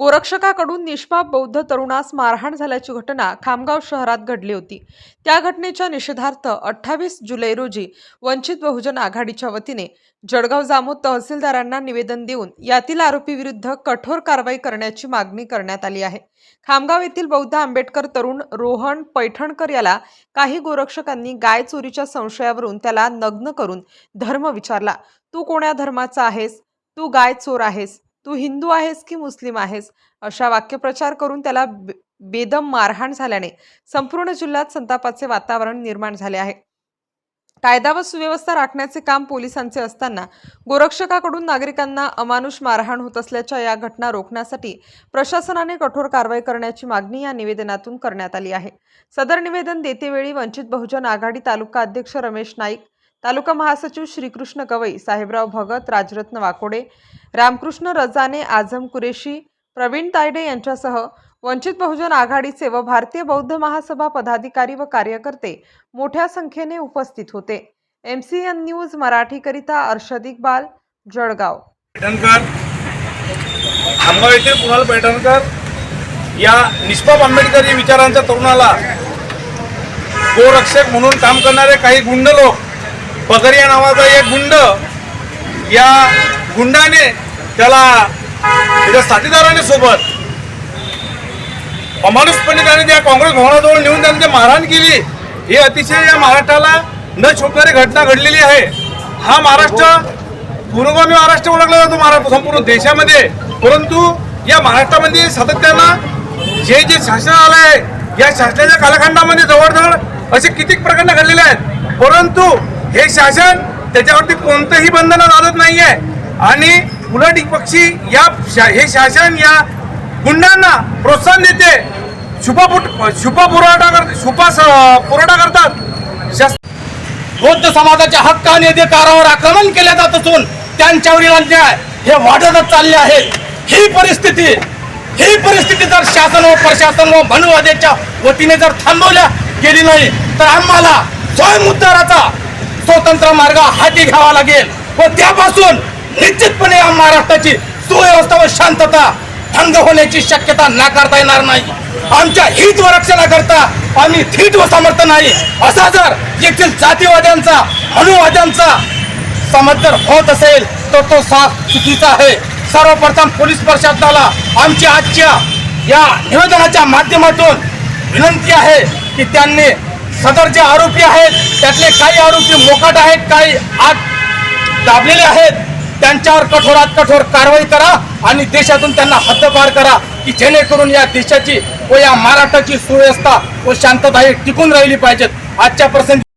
गोरक्षकाकडून निष्पाप बौद्ध तरुणास मारहाण झाल्याची घटना खामगाव शहरात घडली होती. त्या घटनेच्या निषेधार्थ अठ्ठावीस जुलै रोजी वंचित बहुजन आघाडीच्या वतीने जळगाव जामोद तहसीलदारांना निवेदन देऊन यातील आरोपीविरुद्ध कठोर कारवाई करण्याची मागणी करण्यात आली आहे. खामगाव येथील बौद्ध आंबेडकर तरुण रोहन पैठणकर याला काही गोरक्षकांनी गाय चोरीच्या संशयावरून त्याला नग्न करून धर्म विचारला. तू कोण्या धर्माचा आहेस? तू गाय चोर आहेस? तू हिंदू आहेस की मुस्लिम आहेस? अशा वाक्यप्रचार करून त्याला बे- बेदम मारहाण झाल्याने संपूर्ण जिल्ह्यात संतापाचे वातावरण निर्माण झाले आहे. कायदा व सुव्यवस्था राखण्याचे काम पोलिसांचे असताना गोरक्षकाकडून नागरिकांना अमानुष मारहाण होत असल्याच्या या घटना रोखण्यासाठी प्रशासनाने कठोर कारवाई करण्याची मागणी या निवेदनातून करण्यात आली आहे. सदर निवेदन देतेवेळी वंचित बहुजन आघाडी तालुका अध्यक्ष रमेश नाईक तालुका महासचिव श्रीकृष्ण गवई साहेबराव भगत राजरत्न वाकोडे रामकृष्ण रजाने आझम कुरेशी प्रवीण तायडे यांच्यासह वंचित बहुजन आघाडीचे व भारतीय बौद्ध महासभा पदाधिकारी व कार्यकर्ते मोठ्या संख्येने उपस्थित होते. एम सी एन न्यूज मराठीकरिता अर्षद इकबाल जळगाव. पैठणकर खामगाव कुणाल पैठणकर या निष्पाप आंबेडकरी विचारांच्या तरुणाला गोरक्षक म्हणून काम करणारे काही गुंड लोक पगरिया नावाचा एक गुंड या गुंडाने त्याला त्याच्या साथीदाराने सोबत अमानुषपणे त्याने त्या काँग्रेस भवनाजवळ नेऊन त्यांनी ते मारहाण केली. ही अतिशय या महाराष्ट्राला न शोभणारी घटना घडलेली आहे. हा महाराष्ट्र पूर्वगामी महाराष्ट्र ओळखला जातो महाराष्ट्र संपूर्ण देशामध्ये. परंतु या महाराष्ट्रामध्ये सातत्यानं जे जे शासन आलं आहे या शासनाच्या कालखंडामध्ये जवळजवळ असे कितीक प्रकरण घडलेले आहेत? परंतु हे शासन त्याच्यावरती कोणतंही बंधन लादत नाहीये. आणि उलट पक्षी या शा- हे शासन या गुंडांना प्रोत्साहन देते. शुभपुट शुभ पुरवठा कर छुपा पुरवठा करतात. शास- बौद्ध समाजाच्या हक्क आणि अधिकारावर आक्रमण केले जात असून त्यांच्यावरील अन्याय हे वाढतच चालले आहेत ही परिस्थिती ही परिस्थिती जर शासन व प्रशासन व मनुवाद्याच्या वतीने जर थांबवल्या गेली नाही तर आम्हाला स्वयंउद्धाराचा स्वतंत्र मार्ग हाती घ्यावा लागेल व त्यापासून निश्चितपणे या महाराष्ट्राची सुव्यवस्था व शांतता भंग होण्याची शक्यता नाकारता येणार नाही. आमच्या हित व रक्षणाकरता आम्ही थीट व समर्थ नाही. असा जर येथील जातीवाद्यांचा अनुवाद्यांचा समज जर होत असेल तर तो साफ चुकीचा आहे. सर्वप्रथम पोलीस प्रशासनाला आमची आजच्या या निवेदनाच्या माध्यमातून विनंती आहे की त्यांनी सदर जे आरोपी आहेत त्यातले काही आरोपी मोकाट आहेत काही आत दाबलेले आहेत. त्यांच्यावर कठोरात कठोर कारवाई करा आणि देशातून त्यांना हद्दपार करा की जेणेकरून या देशाची व या महाराष्ट्राची सुव्यवस्था व शांतता ही टिकून राहिली पाहिजेत. आजच्या प्रसंगी